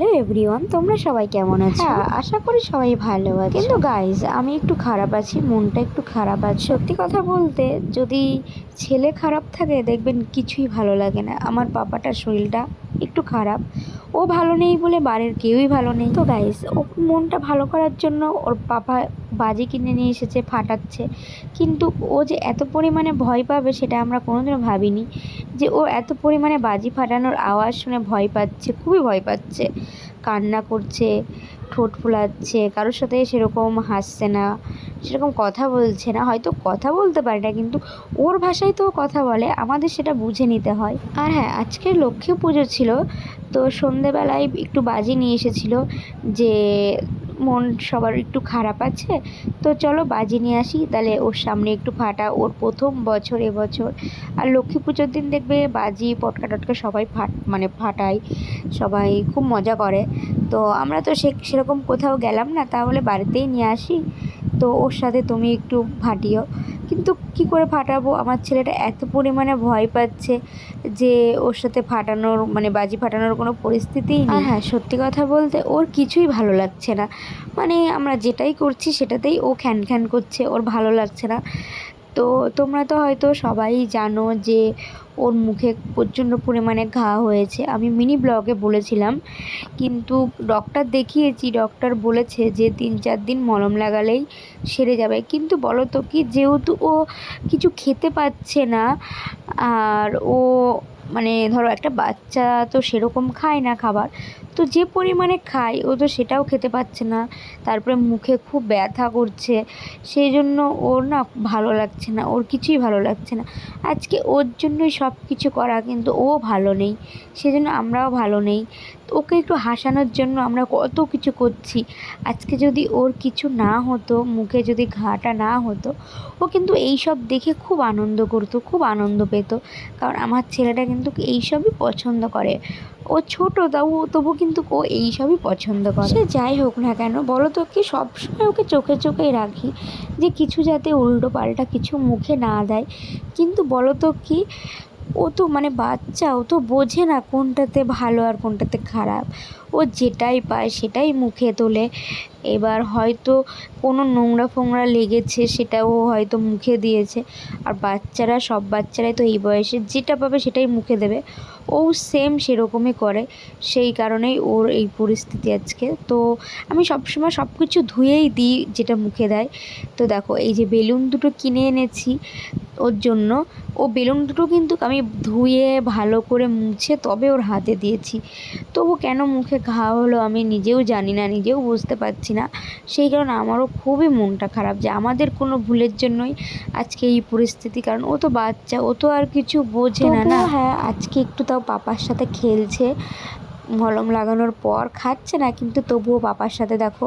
Hello everyone তোমরা সবাই কেমন আছো? হ্যাঁ আশা করি সবাই ভালো আছে। কিন্তু গাইজ আমি একটু খারাপ আছি মনটা একটু খারাপ আছে। সত্যি কথা বলতে যদি ছেলে খারাপ থাকে দেখবেন কিছুই ভালো লাগে না। আমার পাপাটার শরীরটা একটু খারাপ। ও ভালো নেই বলে বাড়ির কেউই ভালো নেই। তো গাইস ও মনটা ভালো করার জন্য ওর পাপা বাজি কিনে নিয়ে এসেছে, ফাটাচ্ছে। কিন্তু ও যে এত পরিমাণে ভয় পাবে সেটা আমরা কোনোদিনও ভাবিনি। যে ও এত পরিমাণে বাজি ফাটানোর আওয়াজ শুনে ভয় পাচ্ছে, খুবই ভয় পাচ্ছে। কান্না করছে, ঠোঁট ফোলাচ্ছে, কারোর সাথে সেরকম হাসছে না। সেরকম কথা বলছে না, হয়তো কথা বলতে পারে না, কিন্তু ওর ভাষায় তো কথা বলে, আমাদের সেটা বুঝে নিতে হয়। আর হ্যাঁ আজকের লক্ষ্মী পুজো ছিল, তো সন্ধেবেলায় একটু বাজি নিয়ে এসেছিল যে মন সবার একটু খারাপ আছে, তো চলো বাজি নিয়ে আসি, তাহলে ওর সামনে একটু ফাটা, ওর প্রথম বছর এবছর আর লক্ষ্মী পুজোর দিন দেখবে বাজি, পটকা টটকা সবাই ফাট মানে ফাটায়, সবাই খুব মজা করে। তো আমরা তো সে, সেরকম কোথাও গেলাম না, তাহলে বাড়িতেই নিয়ে আসি। তো ওর সাথে তুমি একটু ফাটিও। কিন্তু কি করে ফাটাবো? আমার ছেলেটা এত পরিমাণে ভয় পাচ্ছে যে ওর সাথে ফাটানোর মানে বাজি ফাটানোর কোনো পরিস্থিতিই নেই। হ্যাঁ সত্যি কথা বলতে ওর কিছুই ভালো লাগছে না। মানে আমরা যেটাই করছি সেটাতেই ও খ্যান খ্যান করছে, ওর ভালো লাগছে না। তো তোমরা তো হয়তো সবাই জানো যে ওর মুখে প্রচণ্ড পরিমাণে ঘা হয়েছে। আমি মিনি ব্লগে বলেছিলাম, কিন্তু ডক্টর দেখিয়েছি ডক্টর বলেছে যে তিন চার দিন মলম লাগালেই সেরে যাবে। কিন্তু বলো তো কি, যেহেতু ও কিছু খেতে পাচ্ছে না, আর ও মানে ধরো একটা বাচ্চা তো সেরকম খায় না খাবার, তো যে পরিমাণে খায় ও তো সেটাও খেতে পাচ্ছে না। তারপরে মুখে খুব ব্যথা করছে, সেই জন্য ওর না ভালো লাগছে না, ওর কিছুই ভালো লাগছে না। আজকে ওর জন্যই সব কিছু করা কিন্তু ও ভালো নেই, সেজন্য আমরাও ভালো নেই। ওকে একটু হাসানোর জন্য আমরা কত কিছু করছি। আজকে যদি ওর কিছু না হতো, মুখে যদি ঘাটা না হতো, ও কিন্তু এই সব দেখে খুব আনন্দ করতো, খুব আনন্দ পেত। কারণ আমার ছেলেটা কিন্তু এইসবই পছন্দ করে। ও ছোটো তাও তবু কিন্তু ও এইসবই পছন্দ করে। সে যাই হোক না কেন বলো তো কি, সবসময় ওকে চোখে চোখেই রাখি যে কিছু যাতে উল্টো পাল্টা কিছু মুখে না দেয়। কিন্তু বলো তো কি ও তো মানে বাচ্চা, ও তো বোঝে না কোনটাতে ভালো আর কোনটাতে খারাপ। ও যেটাই পায় সেটাই মুখে তোলে। এবার হয়তো কোনো নোংরা ফোংরা লেগেছে সেটাও হয়তো মুখে দিয়েছে। আর বাচ্চারা, সব বাচ্চারাই তো এই বয়সে যেটা পাবে সেটাই মুখে দেবে। ও সেম সেরকমই করে। সেই কারণেই ওর এই পরিস্থিতি আজকে। তো আমি সবসময় সব কিছু ধুয়েই দিই যেটা মুখে দেয়। তো দেখো, এই যে বেলুন দুটো কিনে এনেছি ওর জন্য। ও বেলুন দুটো কিন্তু আমি ধুয়ে ভালো করে মুছে তবে ওর হাতে দিয়েছি। তবু কেন মুখে ঘা হলো আমি নিজেও জানি না নিজেও বুঝতে পারছি না। সেই কারণে আমারও খুবই মনটা খারাপ যে আমাদের কোনো ভুলের জন্যই আজকে এই পরিস্থিতি। কারণ ও তো বাচ্চা ও তো আর কিছু বোঝে না না। হ্যাঁ আজকে একটু তাও পাপার সাথে খেলছে। মলম লাগানোর পর খাচ্ছে না, কিন্তু তবুও পাপার সাথে দেখো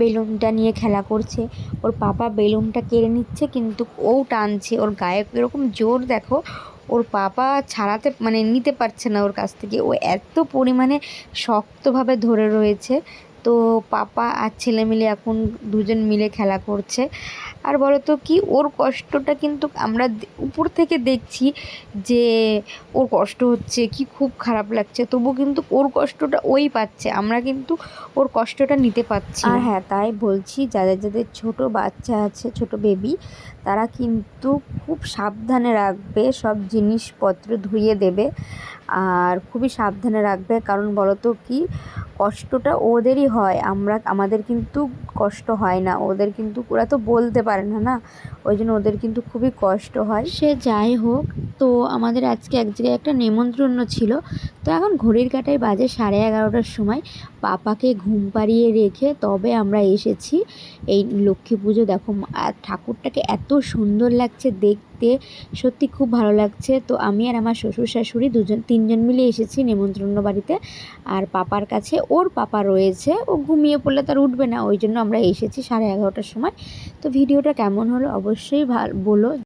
বেলুনটা নিয়ে খেলা করছে। ওর পাপা বেলুনটা কেড়ে নিচ্ছে, কিন্তু ও টানছে, ওর গায়ে এরকম জোর দেখো, ওর পাপা ছাড়াতে মানে নিতে পারছে না ওর কাছ থেকে। ও এত পরিমাণে শক্তভাবে ধরে রয়েছে। তো পাপা আর ছেলে মিলে এখন দুজন মিলে খেলা করছে। আর বলো তো কি, ওর কষ্টটা কিন্তু আমরা উপর থেকে দেখছি যে ওর কষ্ট হচ্ছে, কি খুব খারাপ লাগছে। তবু কিন্তু ওর কষ্টটা ওই পাচ্ছে, আমরা কিন্তু ওর কষ্টটা নিতে পারছি আর হ্যাঁ তাই বলছি, যাদের যাদের ছোট বাচ্চা আছে, ছোট বেবি তারা কিন্তু খুব সাবধানে রাখবে, সব জিনিসপত্র ধুয়ে দেবে। আর খুবই সাবধানে রাখবে, কারণ বলো তো কি, কষ্টটা ওদেরই হয়, আমরা, আমাদের কিন্তু কষ্ট হয় না। ওদের কিন্তু, ওরা তো বলতে পারে না না? ওই জন্য ওদের কিন্তু খুবই কষ্ট হয়। সে যাই হোক, তো আমাদের আজকে এক জায়গায় একটা নেমন্ত্রণ ছিল। তো এখন ঘড়ির কাটায় বাজে সাড়ে এগারোটার সময়। পাপাকে ঘুম পাড়িয়ে রেখে তবে আমরা এসেছি। এই লক্ষ্মী পুজো দেখো ঠাকুরটাকে এত সুন্দর লাগছে দেখতে। সত্যি খুব ভালো লাগছে। তো আমি আর আমার শ্বশুর শাশুড়ি দুজন, তিনজন মিলে এসেছি নেমন্ত্রণ বাড়িতে। আর পাপার কাছে ওর পাপা রয়েছে, ও ঘুমিয়ে পড়লে তার উঠবে না। ওই জন্য আমরা এসেছি সাড়ে এগারোটার সময়। তো ভিডিওটা কেমন হলো অবশ্যই ভালো বলো।